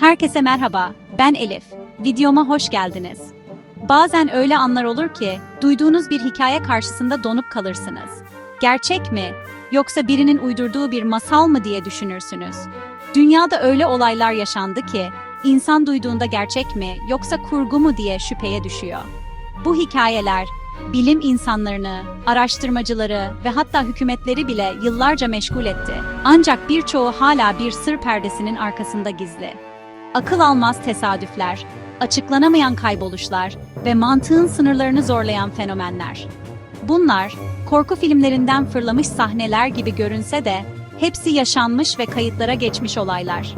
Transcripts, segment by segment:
Herkese merhaba, ben Elif. Videoma hoş geldiniz. Bazen öyle anlar olur ki, duyduğunuz bir hikaye karşısında donup kalırsınız. Gerçek mi, yoksa birinin uydurduğu bir masal mı diye düşünürsünüz. Dünyada öyle olaylar yaşandı ki, insan duyduğunda gerçek mi, yoksa kurgu mu diye şüpheye düşüyor. Bu hikayeler, bilim insanlarını, araştırmacıları ve hatta hükümetleri bile yıllarca meşgul etti. Ancak birçoğu hala bir sır perdesinin arkasında gizli. Akıl almaz tesadüfler, açıklanamayan kayboluşlar ve mantığın sınırlarını zorlayan fenomenler. Bunlar, korku filmlerinden fırlamış sahneler gibi görünse de, hepsi yaşanmış ve kayıtlara geçmiş olaylar.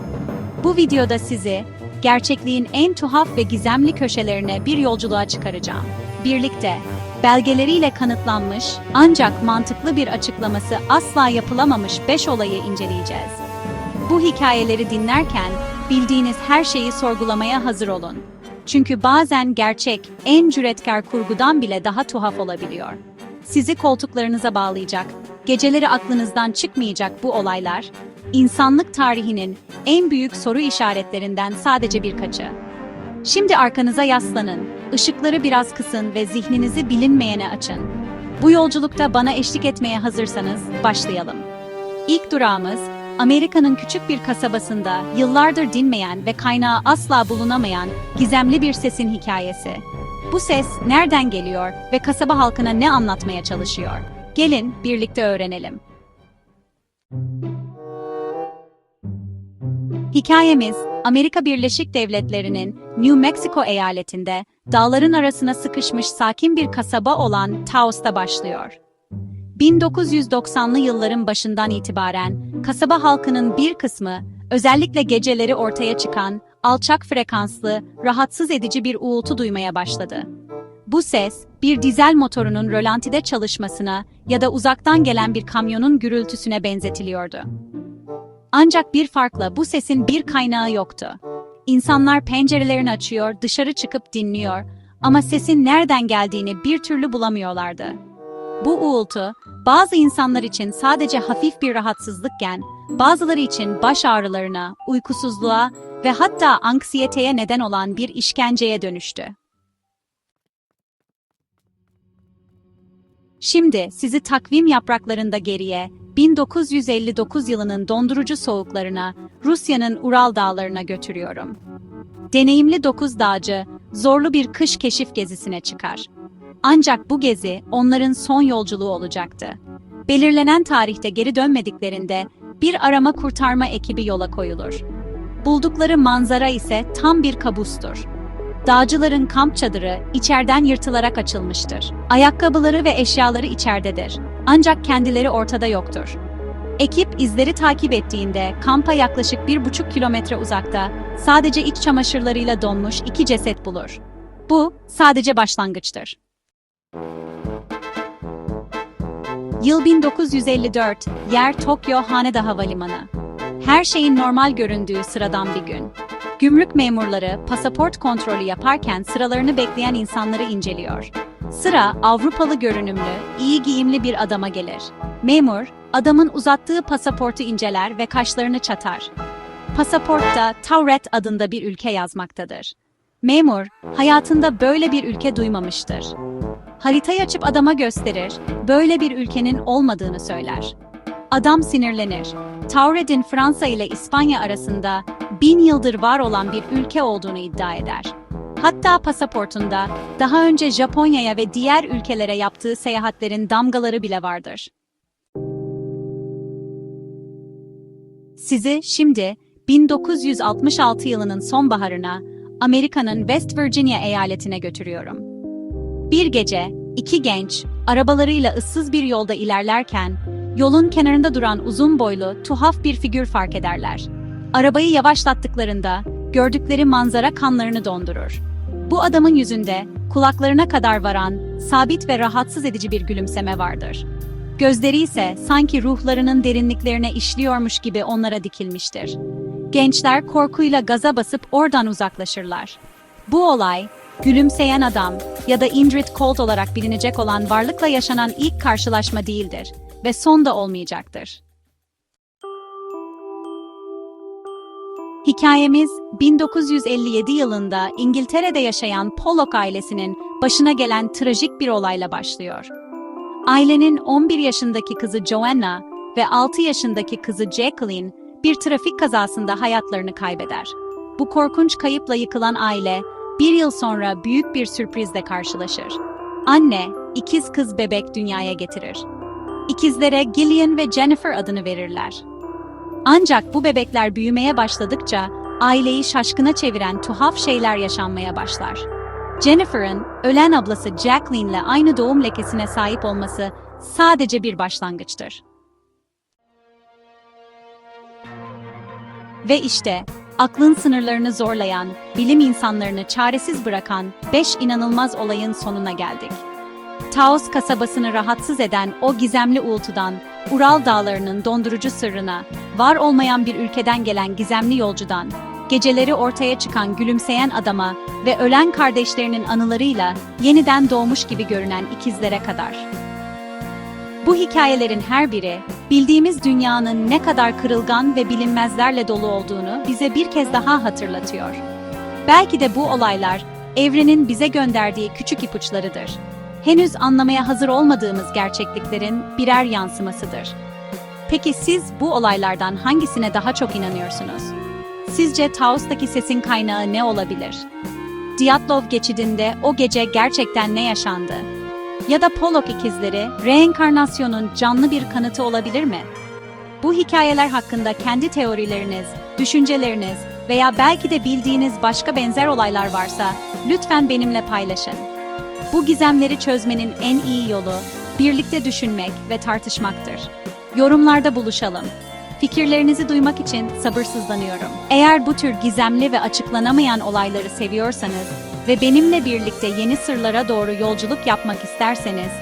Bu videoda sizi, gerçekliğin en tuhaf ve gizemli köşelerine bir yolculuğa çıkaracağım. Birlikte, belgeleriyle kanıtlanmış ancak mantıklı bir açıklaması asla yapılamamış 5 olayı inceleyeceğiz. Bu hikayeleri dinlerken bildiğiniz her şeyi sorgulamaya hazır olun. Çünkü bazen gerçek, en cüretkar kurgudan bile daha tuhaf olabiliyor. Sizi koltuklarınıza bağlayacak, geceleri aklınızdan çıkmayacak bu olaylar, insanlık tarihinin en büyük soru işaretlerinden sadece birkaçı. Şimdi arkanıza yaslanın, ışıkları biraz kısın ve zihninizi bilinmeyene açın. Bu yolculukta bana eşlik etmeye hazırsanız başlayalım. İlk durağımız Amerika'nın küçük bir kasabasında yıllardır dinmeyen ve kaynağı asla bulunamayan gizemli bir sesin hikayesi. Bu ses nereden geliyor ve kasaba halkına ne anlatmaya çalışıyor? Gelin birlikte öğrenelim. Hikayemiz Amerika Birleşik Devletleri'nin New Mexico eyaletinde dağların arasına sıkışmış sakin bir kasaba olan Taos'ta başlıyor. 1990'lı yılların başından itibaren kasaba halkının bir kısmı özellikle geceleri ortaya çıkan alçak frekanslı, rahatsız edici bir uğultu duymaya başladı. Bu ses bir dizel motorunun rölantide çalışmasına ya da uzaktan gelen bir kamyonun gürültüsüne benzetiliyordu. Ancak bir farkla bu sesin bir kaynağı yoktu. İnsanlar pencerelerini açıyor, dışarı çıkıp dinliyor ama sesin nereden geldiğini bir türlü bulamıyorlardı. Bu uğultu, bazı insanlar için sadece hafif bir rahatsızlıkken, bazıları için baş ağrılarına, uykusuzluğa ve hatta anksiyeteye neden olan bir işkenceye dönüştü. Şimdi sizi takvim yapraklarında geriye, 1959 yılının dondurucu soğuklarına, Rusya'nın Ural dağlarına götürüyorum. Deneyimli dokuz dağcı, zorlu bir kış keşif gezisine çıkar. Ancak bu gezi onların son yolculuğu olacaktı. Belirlenen tarihte geri dönmediklerinde bir arama kurtarma ekibi yola koyulur. Buldukları manzara ise tam bir kabustur. Dağcıların kamp çadırı içeriden yırtılarak açılmıştır. Ayakkabıları ve eşyaları içeridedir. Ancak kendileri ortada yoktur. Ekip izleri takip ettiğinde kampa yaklaşık bir buçuk kilometre uzakta sadece iç çamaşırlarıyla donmuş iki ceset bulur. Bu sadece başlangıçtır. Yıl 1954, yer Tokyo Haneda Havalimanı. Her şeyin normal göründüğü sıradan bir gün. Gümrük memurları pasaport kontrolü yaparken sıralarını bekleyen insanları inceliyor. Sıra Avrupalı görünümlü, iyi giyimli bir adama gelir. Memur, adamın uzattığı pasaportu inceler ve kaşlarını çatar. Pasaportta Tauret adında bir ülke yazmaktadır. Memur, hayatında böyle bir ülke duymamıştır. Haritayı açıp adama gösterir, böyle bir ülkenin olmadığını söyler. Adam sinirlenir. Tauret'in Fransa ile İspanya arasında bin yıldır var olan bir ülke olduğunu iddia eder. Hatta pasaportunda daha önce Japonya'ya ve diğer ülkelere yaptığı seyahatlerin damgaları bile vardır. Sizi şimdi 1966 yılının sonbaharına Amerika'nın West Virginia eyaletine götürüyorum. Bir gece iki genç arabalarıyla ıssız bir yolda ilerlerken yolun kenarında duran uzun boylu tuhaf bir figür fark ederler. Arabayı yavaşlattıklarında gördükleri manzara kanlarını dondurur. Bu adamın yüzünde kulaklarına kadar varan sabit ve rahatsız edici bir gülümseme vardır. Gözleri ise sanki ruhlarının derinliklerine işliyormuş gibi onlara dikilmiştir. Gençler korkuyla gaza basıp oradan uzaklaşırlar. Bu olay, gülümseyen adam ya da Indrid Colt olarak bilinecek olan varlıkla yaşanan ilk karşılaşma değildir ve son da olmayacaktır. Hikayemiz 1957 yılında İngiltere'de yaşayan Pollock ailesinin başına gelen trajik bir olayla başlıyor. Ailenin 11 yaşındaki kızı Joanna ve 6 yaşındaki kızı Jacqueline bir trafik kazasında hayatlarını kaybeder. Bu korkunç kayıpla yıkılan aile bir yıl sonra büyük bir sürprizle karşılaşır. Anne, ikiz kız bebek dünyaya getirir. İkizlere Gillian ve Jennifer adını verirler. Ancak bu bebekler büyümeye başladıkça aileyi şaşkına çeviren tuhaf şeyler yaşanmaya başlar. Jennifer'ın ölen ablası Jacqueline ile aynı doğum lekesine sahip olması sadece bir başlangıçtır. Ve işte aklın sınırlarını zorlayan, bilim insanlarını çaresiz bırakan 5 inanılmaz olayın sonuna geldik. Taos kasabasını rahatsız eden o gizemli uğultudan, Ural dağlarının dondurucu sırrına, var olmayan bir ülkeden gelen gizemli yolcudan, geceleri ortaya çıkan gülümseyen adama ve ölen kardeşlerinin anılarıyla yeniden doğmuş gibi görünen ikizlere kadar. Bu hikayelerin her biri, bildiğimiz dünyanın ne kadar kırılgan ve bilinmezlerle dolu olduğunu bize bir kez daha hatırlatıyor. Belki de bu olaylar, evrenin bize gönderdiği küçük ipuçlarıdır. Henüz anlamaya hazır olmadığımız gerçekliklerin birer yansımasıdır. Peki siz bu olaylardan hangisine daha çok inanıyorsunuz? Sizce Taos'taki sesin kaynağı ne olabilir? Diatlov geçidinde o gece gerçekten ne yaşandı? Ya da Pollock ikizleri, reenkarnasyonun canlı bir kanıtı olabilir mi? Bu hikayeler hakkında kendi teorileriniz, düşünceleriniz veya belki de bildiğiniz başka benzer olaylar varsa lütfen benimle paylaşın. Bu gizemleri çözmenin en iyi yolu birlikte düşünmek ve tartışmaktır. Yorumlarda buluşalım. Fikirlerinizi duymak için sabırsızlanıyorum. Eğer bu tür gizemli ve açıklanamayan olayları seviyorsanız ve benimle birlikte yeni sırlara doğru yolculuk yapmak isterseniz,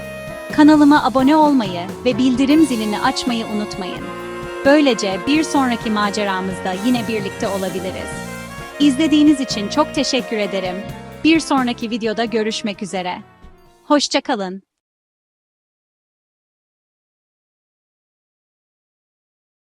kanalıma abone olmayı ve bildirim zilini açmayı unutmayın. Böylece bir sonraki maceramızda yine birlikte olabiliriz. İzlediğiniz için çok teşekkür ederim. Bir sonraki videoda görüşmek üzere. Hoşçakalın.